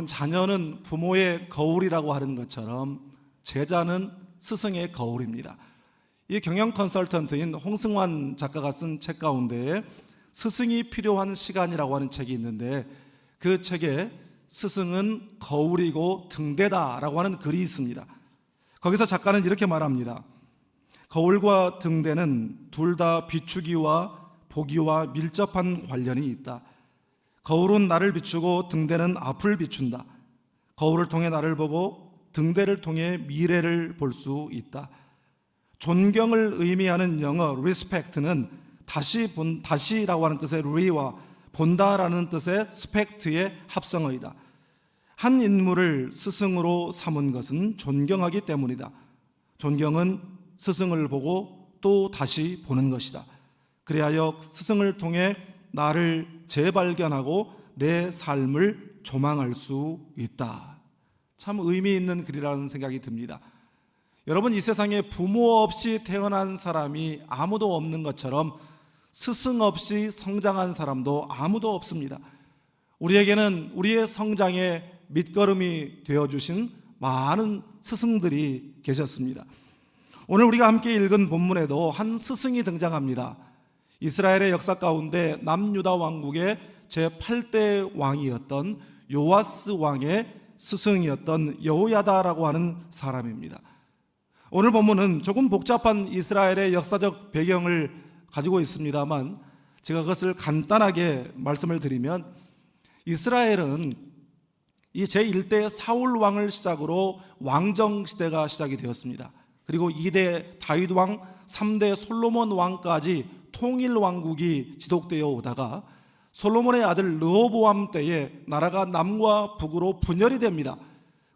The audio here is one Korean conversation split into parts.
여러분 자녀는 부모의 거울이라고 하는 것처럼 제자는 스승의 거울입니다. 이 경영 컨설턴트인 홍승환 작가가 쓴 책 가운데 스승이 필요한 시간이라고 하는 책이 있는데 그 책에 스승은 거울이고 등대다라고 하는 글이 있습니다. 거기서 작가는 이렇게 말합니다. 거울과 등대는 둘 다 비추기와 보기와 밀접한 관련이 있다. 거울은 나를 비추고 등대는 앞을 비춘다. 거울을 통해 나를 보고 등대를 통해 미래를 볼 수 있다. 존경을 의미하는 영어 respect는 다시 본 다시라고 하는 뜻의 re와 본다라는 뜻의 spect의 합성어이다. 한 인물을 스승으로 삼은 것은 존경하기 때문이다. 존경은 스승을 보고 또 다시 보는 것이다. 그리하여 스승을 통해 나를 재발견하고 내 삶을 조망할 수 있다. 참 의미 있는 글이라는 생각이 듭니다. 여러분 이 세상에 부모 없이 태어난 사람이 아무도 없는 것처럼 스승 없이 성장한 사람도 아무도 없습니다. 우리에게는 우리의 성장의 밑거름이 되어 주신 많은 스승들이 계셨습니다. 오늘 우리가 함께 읽은 본문에도 한 스승이 등장합니다. 이스라엘의 역사 가운데 남유다 왕국의 제8대 왕이었던 요아스 왕의 스승이었던 여호야다라고 하는 사람입니다. 오늘 본문은 조금 복잡한 이스라엘의 역사적 배경을 가지고 있습니다만 제가 그것을 간단하게 말씀을 드리면 이스라엘은 이 제1대 사울 왕을 시작으로 왕정 시대가 시작이 되었습니다. 그리고 2대 다윗 왕, 3대 솔로몬 왕까지 통일 왕국이 지속되어 오다가 솔로몬의 아들 르호보암 때에 나라가 남과 북으로 분열이 됩니다.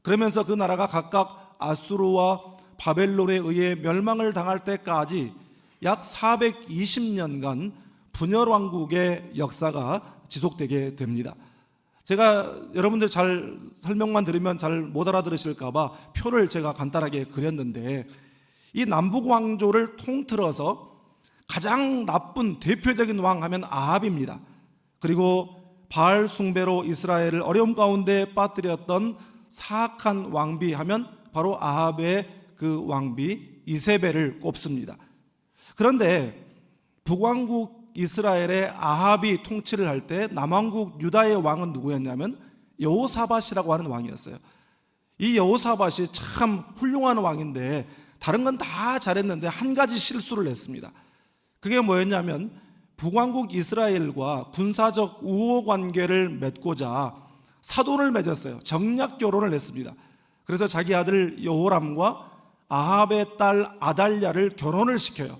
그러면서 그 나라가 각각 아수르와 바벨론에 의해 멸망을 당할 때까지 약 420년간 분열 왕국의 역사가 지속되게 됩니다. 제가 여러분들 잘 설명만 들으면 잘 못 알아들으실까봐 표를 제가 간단하게 그렸는데 이 남북 왕조를 통틀어서 가장 나쁜 대표적인 왕 하면 아합입니다. 그리고 바알 숭배로 이스라엘을 어려움 가운데 빠뜨렸던 사악한 왕비 하면 바로 아합의 그 왕비 이세벨을 꼽습니다. 그런데 북왕국 이스라엘의 아합이 통치를 할 때 남왕국 유다의 왕은 누구였냐면 여호사밧이라고 하는 왕이었어요. 이 여호사밧이 참 훌륭한 왕인데 다른 건 다 잘했는데 한 가지 실수를 했습니다. 그게 뭐였냐면 북왕국 이스라엘과 군사적 우호 관계를 맺고자 사돈을 맺었어요. 정략 결혼을 했습니다. 그래서 자기 아들 여호람과 아합의 딸 아달랴를 결혼을 시켜요.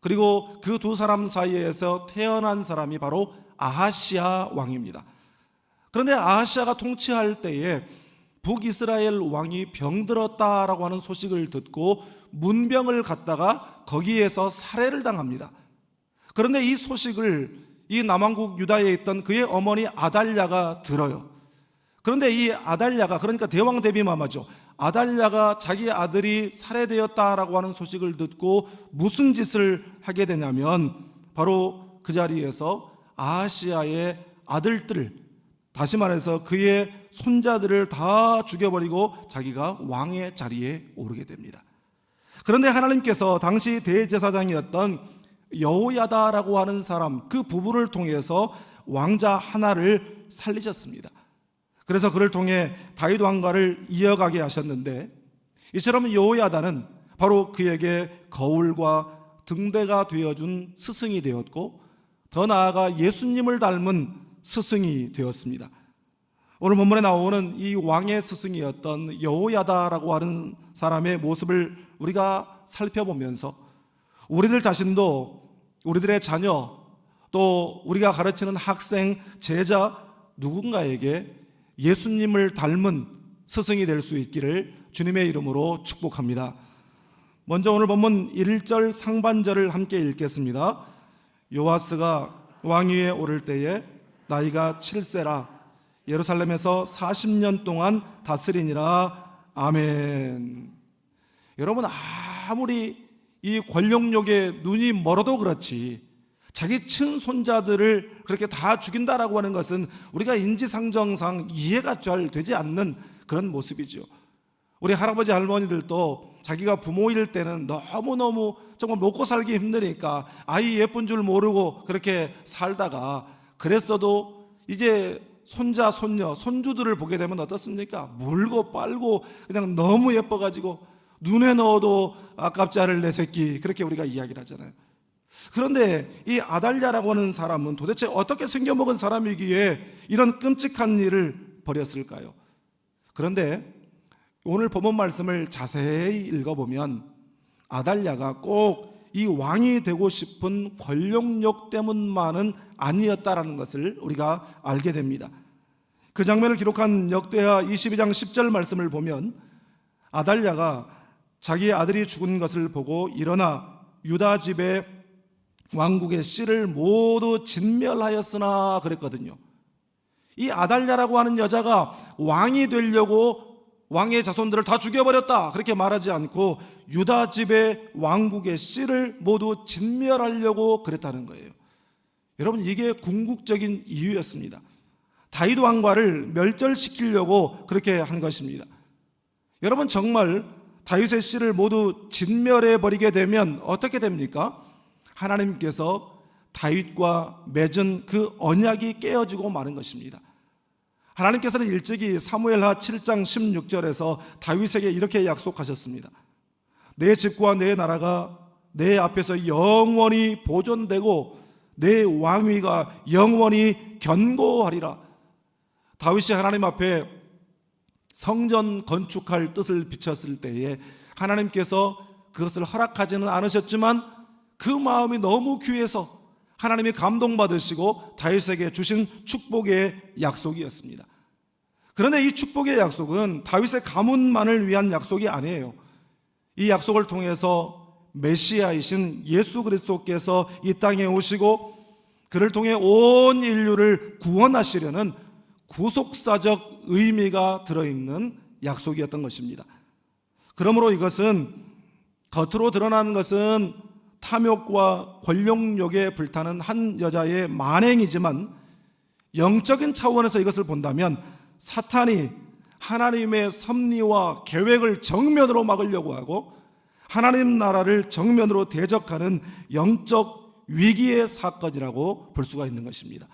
그리고 그 두 사람 사이에서 태어난 사람이 바로 아하시아 왕입니다. 그런데 아하시아가 통치할 때에 북이스라엘 왕이 병들었다라고 하는 소식을 듣고 문병을 갖다가 거기에서 살해를 당합니다. 그런데 이 소식을 이 남왕국 유다에 있던 그의 어머니 아달랴가 들어요. 그런데 이 아달랴가 그러니까 대왕 대비 마마죠. 아달랴가 자기 아들이 살해되었다라고 하는 소식을 듣고 무슨 짓을 하게 되냐면 바로 그 자리에서 아시아의 아들들 다시 말해서 그의 손자들을 다 죽여버리고 자기가 왕의 자리에 오르게 됩니다. 그런데 하나님께서 당시 대제사장이었던 여호야다라고 하는 사람 그 부부를 통해서 왕자 하나를 살리셨습니다. 그래서 그를 통해 다윗 왕가를 이어가게 하셨는데 이처럼 여호야다는 바로 그에게 거울과 등대가 되어준 스승이 되었고 더 나아가 예수님을 닮은 스승이 되었습니다. 오늘 본문에 나오는 이 왕의 스승이었던 여호야다라고 하는 사람의 모습을 우리가 살펴보면서 우리들 자신도 우리들의 자녀 또 우리가 가르치는 학생, 제자 누군가에게 예수님을 닮은 스승이 될 수 있기를 주님의 이름으로 축복합니다. 먼저 오늘 본문 1절 상반절을 함께 읽겠습니다. 요아스가 왕위에 오를 때에 나이가 7세라 예루살렘에서 40년 동안 다스리니라 아멘. 여러분 아무리 이 권력욕에 눈이 멀어도 그렇지 자기 친손자들을 그렇게 다 죽인다라고 하는 것은 우리가 인지상정상 이해가 잘 되지 않는 그런 모습이죠. 우리 할아버지 할머니들도 자기가 부모일 때는 너무너무 정말 먹고 살기 힘드니까 아이 예쁜 줄 모르고 그렇게 살다가 그랬어도 이제 손자, 손녀, 손주들을 보게 되면 어떻습니까? 물고 빨고 그냥 너무 예뻐가지고 눈에 넣어도 아깝지 않을 내 새끼 그렇게 우리가 이야기를 하잖아요. 그런데 이 아달랴라고 하는 사람은 도대체 어떻게 생겨먹은 사람이기에 이런 끔찍한 일을 벌였을까요? 그런데 오늘 본문 말씀을 자세히 읽어보면 아달랴가 꼭 이 왕이 되고 싶은 권력욕 때문만은 아니었다라는 것을 우리가 알게 됩니다. 그 장면을 기록한 역대하 22장 10절 말씀을 보면 아달랴가 자기 아들이 죽은 것을 보고 일어나 유다 집에 왕국의 씨를 모두 진멸하였으나 그랬거든요. 이 아달랴라고 하는 여자가 왕이 되려고 왕의 자손들을 다 죽여버렸다. 그렇게 말하지 않고 유다 집의 왕국의 씨를 모두 진멸하려고 그랬다는 거예요. 여러분, 이게 궁극적인 이유였습니다. 다윗 왕과를 멸절시키려고 그렇게 한 것입니다. 여러분, 정말 다윗의 씨를 모두 진멸해 버리게 되면 어떻게 됩니까? 하나님께서 다윗과 맺은 그 언약이 깨어지고 마는 것입니다. 하나님께서는 일찍이 사무엘하 7장 16절에서 다윗에게 이렇게 약속하셨습니다. 내 집과 내 나라가 내 앞에서 영원히 보존되고 내 왕위가 영원히 견고하리라. 다윗이 하나님 앞에 성전 건축할 뜻을 비쳤을 때에 하나님께서 그것을 허락하지는 않으셨지만 그 마음이 너무 귀해서 하나님이 감동받으시고 다윗에게 주신 축복의 약속이었습니다. 그런데 이 축복의 약속은 다윗의 가문만을 위한 약속이 아니에요. 이 약속을 통해서 메시아이신 예수 그리스도께서 이 땅에 오시고 그를 통해 온 인류를 구원하시려는 구속사적 의미가 들어있는 약속이었던 것입니다. 그러므로 이것은 겉으로 드러나는 것은 탐욕과 권력욕에 불타는 한 여자의 만행이지만 영적인 차원에서 이것을 본다면 사탄이 하나님의 섭리와 계획을 정면으로 막으려고 하고 하나님 나라를 정면으로 대적하는 영적 위기의 사건이라고 볼 수가 있는 것입니다.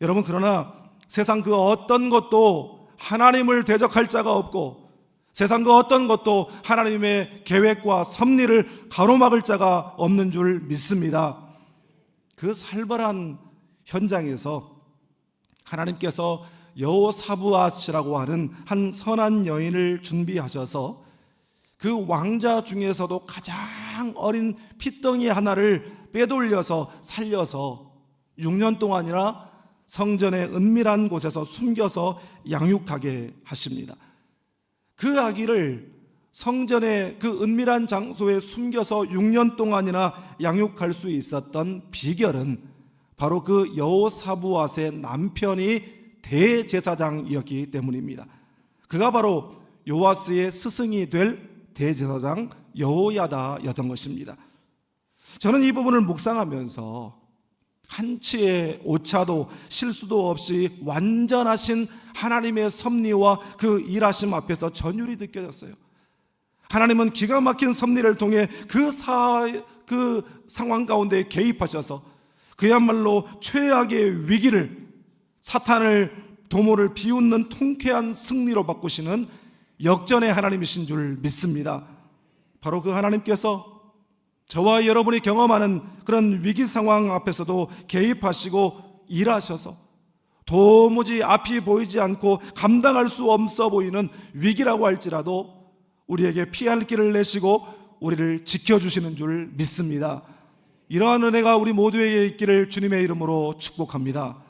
여러분 그러나 세상 그 어떤 것도 하나님을 대적할 자가 없고 세상 그 어떤 것도 하나님의 계획과 섭리를 가로막을 자가 없는 줄 믿습니다. 그 살벌한 현장에서 하나님께서 여호사부아스라고 하는 한 선한 여인을 준비하셔서 그 왕자 중에서도 가장 어린 핏덩이 하나를 빼돌려서 살려서 6년 동안이나 성전의 은밀한 곳에서 숨겨서 양육하게 하십니다. 그 아기를 성전의 그 은밀한 장소에 숨겨서 6년 동안이나 양육할 수 있었던 비결은 바로 그 여호사부앗의 남편이 대제사장이었기 때문입니다. 그가 바로 요아스의 스승이 될 대제사장 여호야다였던 것입니다. 저는 이 부분을 묵상하면서 한치의 오차도 실수도 없이 완전하신 하나님의 섭리와 그 일하심 앞에서 전율이 느껴졌어요. 하나님은 기가 막힌 섭리를 통해 그 사, 그 상황 가운데 개입하셔서 그야말로 최악의 위기를 사탄을 도모를 비웃는 통쾌한 승리로 바꾸시는 역전의 하나님이신 줄 믿습니다. 바로 그 하나님께서 저와 여러분이 경험하는 그런 위기 상황 앞에서도 개입하시고 일하셔서 도무지 앞이 보이지 않고 감당할 수 없어 보이는 위기라고 할지라도 우리에게 피할 길을 내시고 우리를 지켜주시는 줄 믿습니다. 이러한 은혜가 우리 모두에게 있기를 주님의 이름으로 축복합니다.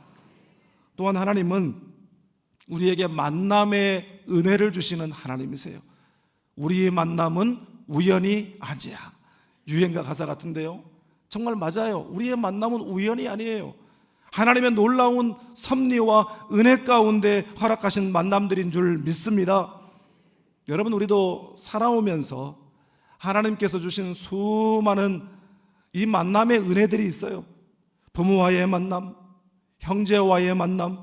또한 하나님은 우리에게 만남의 은혜를 주시는 하나님이세요. 우리의 만남은 우연이 아니야. 유행가 가사 같은데요. 정말 맞아요. 우리의 만남은 우연이 아니에요. 하나님의 놀라운 섭리와 은혜 가운데 허락하신 만남들인 줄 믿습니다. 여러분, 우리도 살아오면서 하나님께서 주신 수많은 이 만남의 은혜들이 있어요. 부모와의 만남, 형제와의 만남,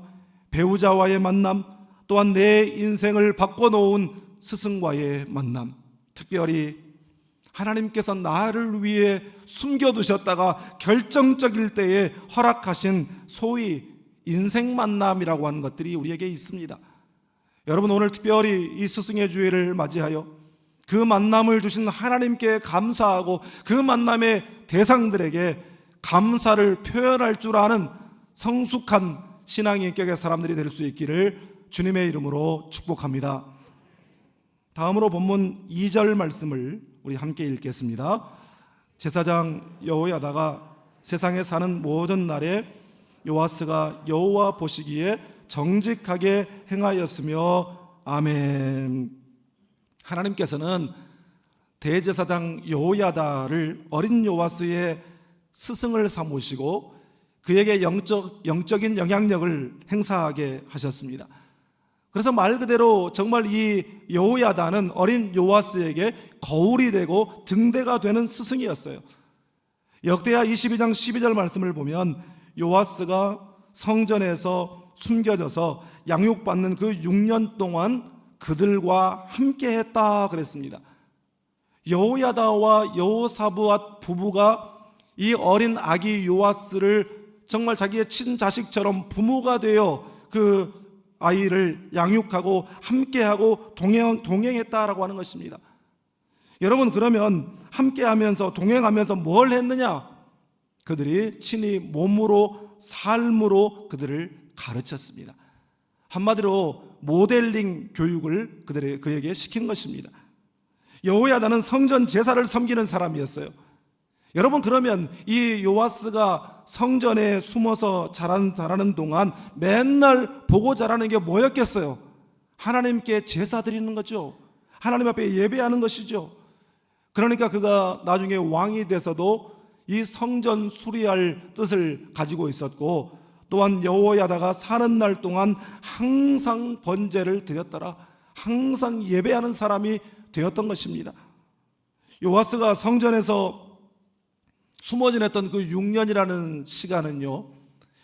배우자와의 만남, 또한 내 인생을 바꿔놓은 스승과의 만남, 특별히 하나님께서 나를 위해 숨겨두셨다가 결정적일 때에 허락하신 소위 인생 만남이라고 하는 것들이 우리에게 있습니다. 여러분 오늘 특별히 이 스승의 주일을 맞이하여 그 만남을 주신 하나님께 감사하고 그 만남의 대상들에게 감사를 표현할 줄 아는 성숙한 신앙의 인격의 사람들이 될 수 있기를 주님의 이름으로 축복합니다. 다음으로 본문 2절 말씀을 우리 함께 읽겠습니다. 제사장 여호야다가 세상에 사는 모든 날에 요아스가 여호와 보시기에 정직하게 행하였으며 아멘. 하나님께서는 대제사장 여호야다를 어린 요아스의 스승을 삼으시고 그에게 영적, 영적인 영향력을 행사하게 하셨습니다. 그래서 말 그대로 정말 이 여호야다는 어린 요아스에게 거울이 되고 등대가 되는 스승이었어요. 역대하 22장 12절 말씀을 보면 요아스가 성전에서 숨겨져서 양육받는 그 6년 동안 그들과 함께 했다 그랬습니다. 여호야다와 여호사부앗 부부가 이 어린 아기 요아스를 정말 자기의 친자식처럼 부모가 되어 그 아이를 양육하고 함께하고 동행, 동행했다라고 하는 것입니다. 여러분, 그러면 함께하면서 동행하면서 뭘 했느냐? 그들이 친히 몸으로 삶으로 그들을 가르쳤습니다. 한마디로 모델링 교육을 그들의 그에게 시킨 것입니다. 여호야다는 성전 제사를 섬기는 사람이었어요. 여러분 그러면 이 요아스가 성전에 숨어서 자란, 자라는 동안 맨날 보고 자라는 게 뭐였겠어요? 하나님께 제사 드리는 거죠. 하나님 앞에 예배하는 것이죠. 그러니까 그가 나중에 왕이 돼서도 이 성전 수리할 뜻을 가지고 있었고 또한 여호야다가 사는 날 동안 항상 번제를 드렸더라. 항상 예배하는 사람이 되었던 것입니다. 요아스가 성전에서 숨어 지냈던 그 6년이라는 시간은요,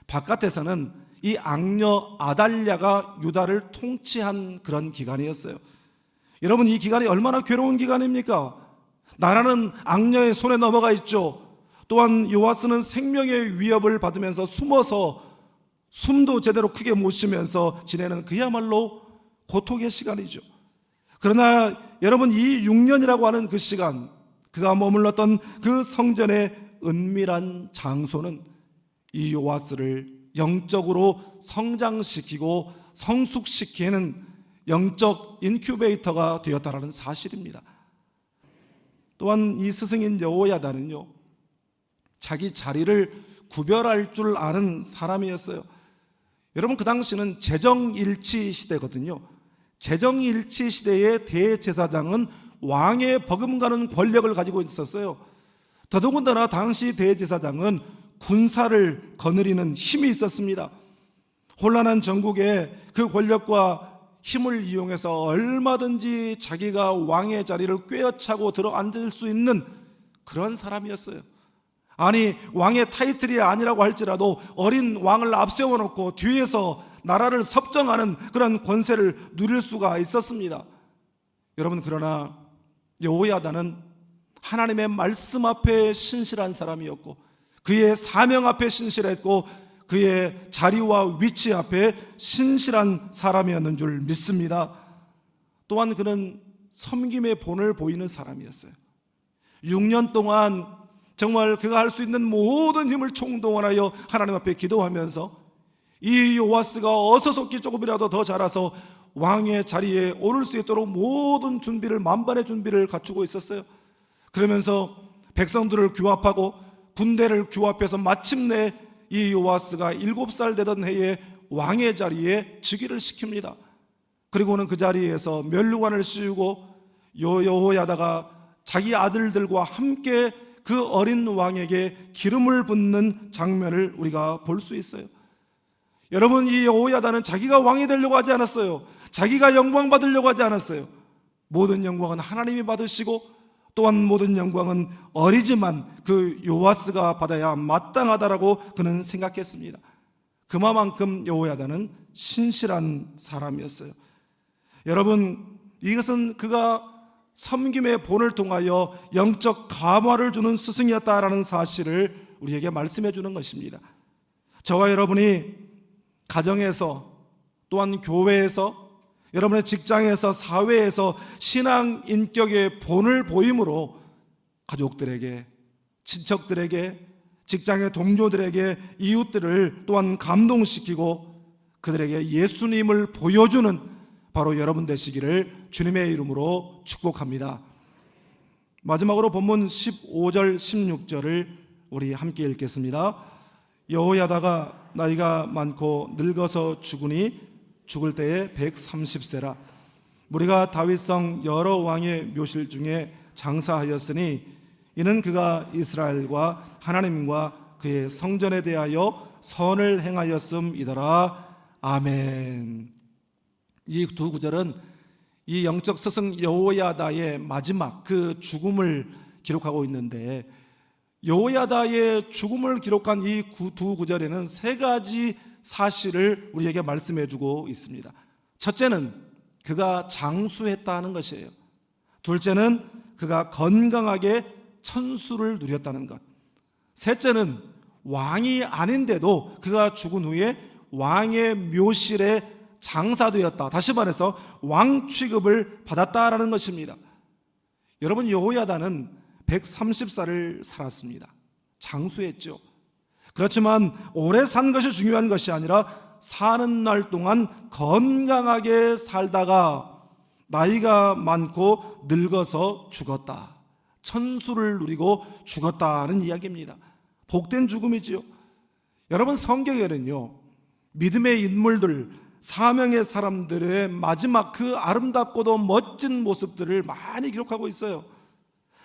바깥에서는 이 악녀 아달랴가 유다를 통치한 그런 기간이었어요. 여러분, 이 기간이 얼마나 괴로운 기간입니까? 나라는 악녀의 손에 넘어가 있죠. 또한 요아스는 생명의 위협을 받으면서 숨어서 숨도 제대로 크게 못 쉬면서 지내는 그야말로 고통의 시간이죠. 그러나 여러분 이 6년이라고 하는 그 시간, 그가 머물렀던 그 성전의 은밀한 장소는 이 요아스를 영적으로 성장시키고 성숙시키는 영적 인큐베이터가 되었다라는 사실입니다. 또한 이 스승인 여호야다는요, 자기 자리를 구별할 줄 아는 사람이었어요. 여러분, 그 당시는 재정일치 시대거든요. 재정일치 시대의 대제사장은 왕의 버금가는 권력을 가지고 있었어요. 더더군다나 당시 대제사장은 군사를 거느리는 힘이 있었습니다. 혼란한 전국에 그 권력과 힘을 이용해서 얼마든지 자기가 왕의 자리를 꿰어차고 들어 앉을 수 있는 그런 사람이었어요. 아니, 왕의 타이틀이 아니라고 할지라도 어린 왕을 앞세워 놓고 뒤에서 나라를 섭정하는 그런 권세를 누릴 수가 있었습니다. 여러분, 그러나 여호야다는 하나님의 말씀 앞에 신실한 사람이었고 그의 사명 앞에 신실했고 그의 자리와 위치 앞에 신실한 사람이었는 줄 믿습니다. 또한 그는 섬김의 본을 보이는 사람이었어요. 6년 동안 정말 그가 할 수 있는 모든 힘을 총동원하여 하나님 앞에 기도하면서 이 요아스가 어서 속기 조금이라도 더 자라서 왕의 자리에 오를 수 있도록 모든 준비를 만반의 준비를 갖추고 있었어요. 그러면서 백성들을 규합하고 군대를 규합해서 마침내 이 요아스가 일곱 살 되던 해에 왕의 자리에 즉위를 시킵니다. 그리고는 그 자리에서 멸류관을 씌우고 여호야다가 자기 아들들과 함께 그 어린 왕에게 기름을 붓는 장면을 우리가 볼 수 있어요. 여러분 이 여호야다는 자기가 왕이 되려고 하지 않았어요. 자기가 영광 받으려고 하지 않았어요. 모든 영광은 하나님이 받으시고 또한 모든 영광은 어리지만 그 요아스가 받아야 마땅하다라고 그는 생각했습니다. 그만큼 여호야다는 신실한 사람이었어요. 여러분 이것은 그가 섬김의 본을 통하여 영적 감화를 주는 스승이었다라는 사실을 우리에게 말씀해 주는 것입니다. 저와 여러분이 가정에서 또한 교회에서 여러분의 직장에서 사회에서 신앙 인격의 본을 보임으로 가족들에게 친척들에게 직장의 동료들에게 이웃들을 또한 감동시키고 그들에게 예수님을 보여주는 바로 여러분 되시기를 주님의 이름으로 축복합니다. 마지막으로 본문 15절 16절을 우리 함께 읽겠습니다. 여호야다가 나이가 많고 늙어서 죽으니 죽을 때에 130세라 우리가 다윗성 여러 왕의 묘실 중에 장사하였으니 이는 그가 이스라엘과 하나님과 그의 성전에 대하여 선을 행하였음이더라 아멘. 이 두 구절은 이 영적 스승 여호야다의 마지막 그 죽음을 기록하고 있는데 여호야다의 죽음을 기록한 이 두 구절에는 세 가지 사실을 우리에게 말씀해 주고 있습니다. 첫째는 그가 장수했다는 것이에요. 둘째는 그가 건강하게 천수를 누렸다는 것. 셋째는 왕이 아닌데도 그가 죽은 후에 왕의 묘실에 장사되었다. 다시 말해서 왕 취급을 받았다라는 것입니다. 여러분 여호야다는 130살을 살았습니다. 장수했죠. 그렇지만 오래 산 것이 중요한 것이 아니라 사는 날 동안 건강하게 살다가 나이가 많고 늙어서 죽었다. 천수를 누리고 죽었다는 이야기입니다. 복된 죽음이지요. 여러분 성경에는요. 믿음의 인물들, 사명의 사람들의 마지막 그 아름답고도 멋진 모습들을 많이 기록하고 있어요.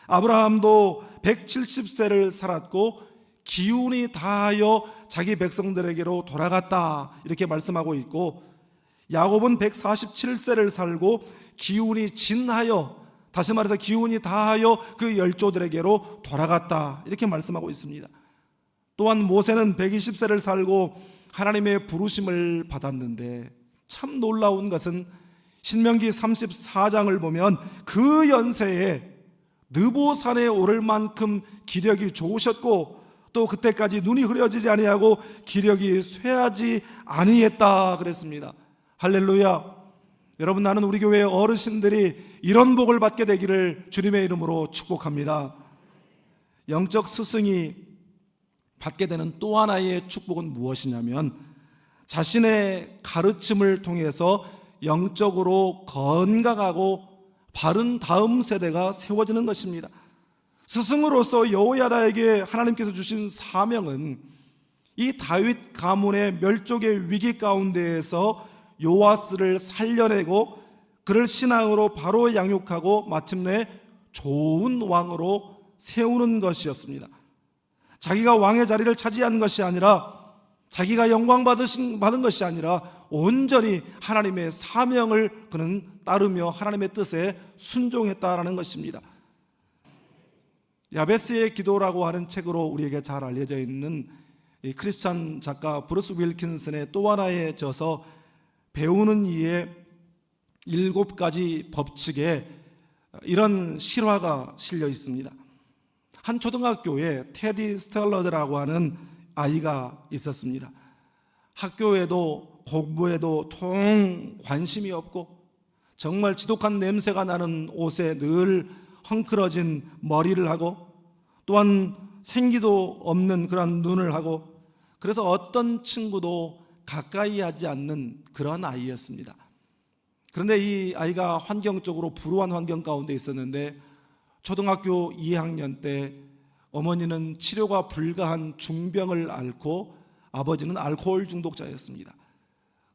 아브라함도 170세를 살았고 기운이 다하여 자기 백성들에게로 돌아갔다 이렇게 말씀하고 있고 야곱은 147세를 살고 기운이 진하여 다시 말해서 기운이 다하여 그 열조들에게로 돌아갔다 이렇게 말씀하고 있습니다. 또한 모세는 120세를 살고 하나님의 부르심을 받았는데 참 놀라운 것은 신명기 34장을 보면 그 연세에 느보산에 오를 만큼 기력이 좋으셨고 또 그때까지 눈이 흐려지지 아니하고 기력이 쇠하지 아니했다 그랬습니다. 할렐루야. 여러분 나는 우리 교회 어르신들이 이런 복을 받게 되기를 주님의 이름으로 축복합니다. 영적 스승이 받게 되는 또 하나의 축복은 무엇이냐면 자신의 가르침을 통해서 영적으로 건강하고 바른 다음 세대가 세워지는 것입니다. 스승으로서 여호야다에게 하나님께서 주신 사명은 이 다윗 가문의 멸족의 위기 가운데에서 요아스를 살려내고 그를 신앙으로 바로 양육하고 마침내 좋은 왕으로 세우는 것이었습니다. 자기가 왕의 자리를 차지한 것이 아니라 자기가 영광 받으신 받은 것이 아니라 온전히 하나님의 사명을 그는 따르며 하나님의 뜻에 순종했다라는 것입니다. 야베스의 기도라고 하는 책으로 우리에게 잘 알려져 있는 이 크리스찬 작가 브루스 윌킨슨의 또 하나의 저서 배우는 이의 일곱 가지 법칙에 이런 실화가 실려 있습니다. 한 초등학교에 테디 스텔러드라고 하는 아이가 있었습니다. 학교에도 공부에도 통 관심이 없고 정말 지독한 냄새가 나는 옷에 늘 헝클어진 머리를 하고 또한 생기도 없는 그런 눈을 하고 그래서 어떤 친구도 가까이 하지 않는 그런 아이였습니다. 그런데 이 아이가 환경적으로 불우한 환경 가운데 있었는데 초등학교 2학년 때 어머니는 치료가 불가한 중병을 앓고 아버지는 알코올 중독자였습니다.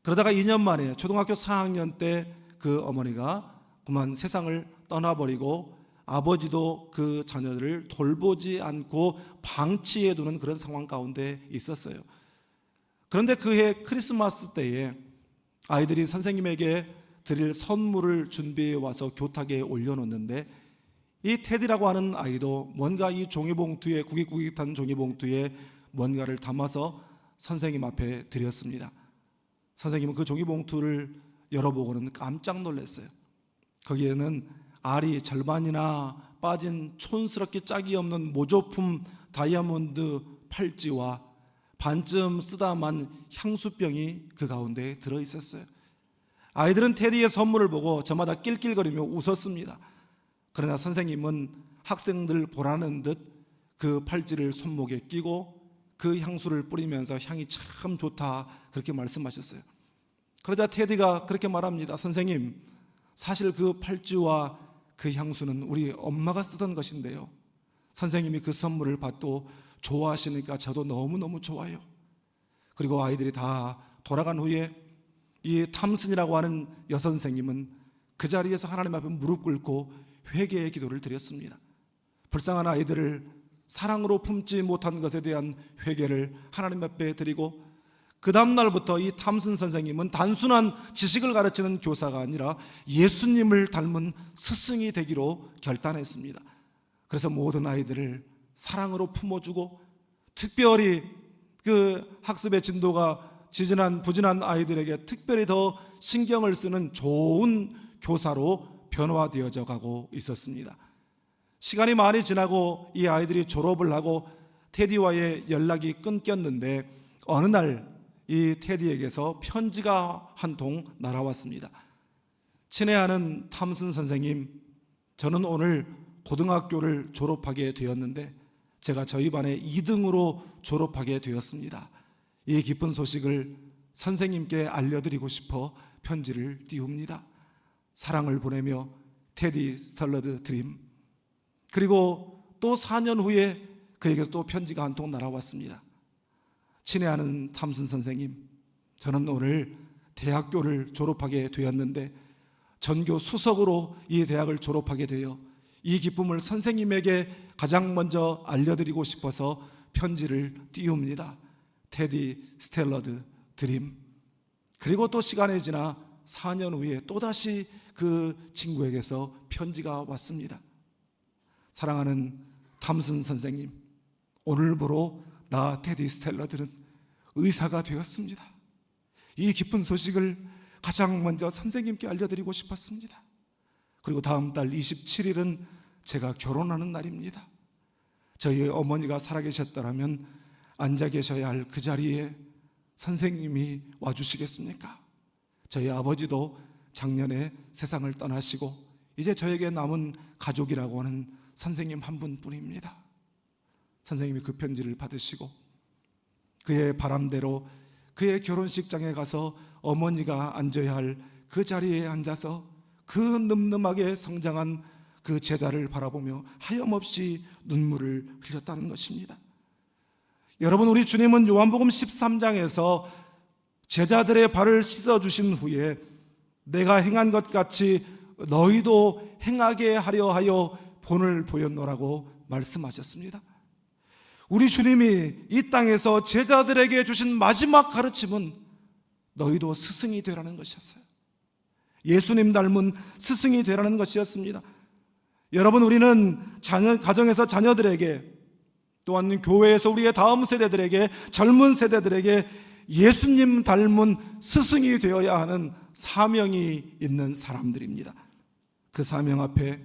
그러다가 2년 만에 초등학교 4학년 때 그 어머니가 그만 세상을 떠나버리고 아버지도 그 자녀들을 돌보지 않고 방치해 두는 그런 상황 가운데 있었어요. 그런데 그해 크리스마스 때에 아이들이 선생님에게 드릴 선물을 준비해 와서 교탁에 올려놓는데 이 테디라고 하는 아이도 뭔가 이 종이봉투에 구깃구깃한 종이봉투에 뭔가를 담아서 선생님 앞에 드렸습니다. 선생님은 그 종이봉투를 열어보고는 깜짝 놀랐어요. 거기에는 알이 절반이나 빠진 촌스럽게 짝이 없는 모조품 다이아몬드 팔찌와 반쯤 쓰다만 향수병이 그 가운데 들어 있었어요. 아이들은 테디의 선물을 보고 저마다 낄낄거리며 웃었습니다. 그러나 선생님은 학생들 보라는 듯 그 팔찌를 손목에 끼고 그 향수를 뿌리면서 향이 참 좋다 그렇게 말씀하셨어요. 그러자 테디가 그렇게 말합니다. 선생님, 사실 그 팔찌와 그 향수는 우리 엄마가 쓰던 것인데요. 선생님이 그 선물을 받고 좋아하시니까 저도 너무너무 좋아요. 그리고 아이들이 다 돌아간 후에 이 탐슨이라고 하는 여선생님은 그 자리에서 하나님 앞에 무릎 꿇고 회개의 기도를 드렸습니다. 불쌍한 아이들을 사랑으로 품지 못한 것에 대한 회개를 하나님 앞에 드리고 그 다음 날부터 이 탐슨 선생님은 단순한 지식을 가르치는 교사가 아니라 예수님을 닮은 스승이 되기로 결단했습니다. 그래서 모든 아이들을 사랑으로 품어주고 특별히 그 학습의 진도가 지진한 부진한 아이들에게 특별히 더 신경을 쓰는 좋은 교사로 변화되어져 가고 있었습니다. 시간이 많이 지나고 이 아이들이 졸업을 하고 테디와의 연락이 끊겼는데 어느 날 이 테디에게서 편지가 한 통 날아왔습니다. 친애하는 탐슨 선생님, 저는 오늘 고등학교를 졸업하게 되었는데 제가 저희 반에 2등으로 졸업하게 되었습니다. 이 기쁜 소식을 선생님께 알려드리고 싶어 편지를 띄웁니다. 사랑을 보내며 테디 스털러드 드림. 그리고 또 4년 후에 그에게 또 편지가 한 통 날아왔습니다. 친애하는 탐슨 선생님, 저는 오늘 대학교를 졸업하게 되었는데 전교 수석으로 이 대학을 졸업하게 되어 이 기쁨을 선생님에게 가장 먼저 알려드리고 싶어서 편지를 띄웁니다. 테디 스텔러드 드림. 그리고 또 시간이 지나 4년 후에 또다시 그 친구에게서 편지가 왔습니다. 사랑하는 탐슨 선생님, 오늘부로 나 테디 스텔러들은 의사가 되었습니다. 이 기쁜 소식을 가장 먼저 선생님께 알려드리고 싶었습니다. 그리고 다음 달 27일은 제가 결혼하는 날입니다. 저희 어머니가 살아계셨더라면 앉아 계셔야 할 그 자리에 선생님이 와주시겠습니까? 저희 아버지도 작년에 세상을 떠나시고 이제 저에게 남은 가족이라고 하는 선생님 한 분뿐입니다. 선생님이 그 편지를 받으시고 그의 바람대로 그의 결혼식장에 가서 어머니가 앉아야 할 그 자리에 앉아서 그 늠름하게 성장한 그 제자를 바라보며 하염없이 눈물을 흘렸다는 것입니다. 여러분 우리 주님은 요한복음 13장에서 제자들의 발을 씻어 주신 후에 내가 행한 것 같이 너희도 행하게 하려 하여 본을 보였노라고 말씀하셨습니다. 우리 주님이 이 땅에서 제자들에게 주신 마지막 가르침은 너희도 스승이 되라는 것이었어요. 예수님 닮은 스승이 되라는 것이었습니다. 여러분, 우리는 자녀, 가정에서 자녀들에게 또한 교회에서 우리의 다음 세대들에게 젊은 세대들에게 예수님 닮은 스승이 되어야 하는 사명이 있는 사람들입니다. 그 사명 앞에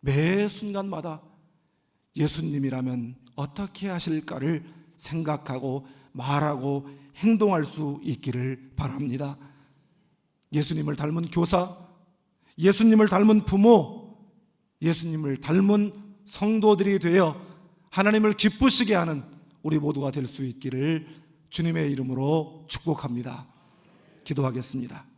매 순간마다 예수님이라면 어떻게 하실까를 생각하고 말하고 행동할 수 있기를 바랍니다. 예수님을 닮은 교사, 예수님을 닮은 부모, 예수님을 닮은 성도들이 되어 하나님을 기쁘시게 하는 우리 모두가 될 수 있기를 주님의 이름으로 축복합니다. 기도하겠습니다.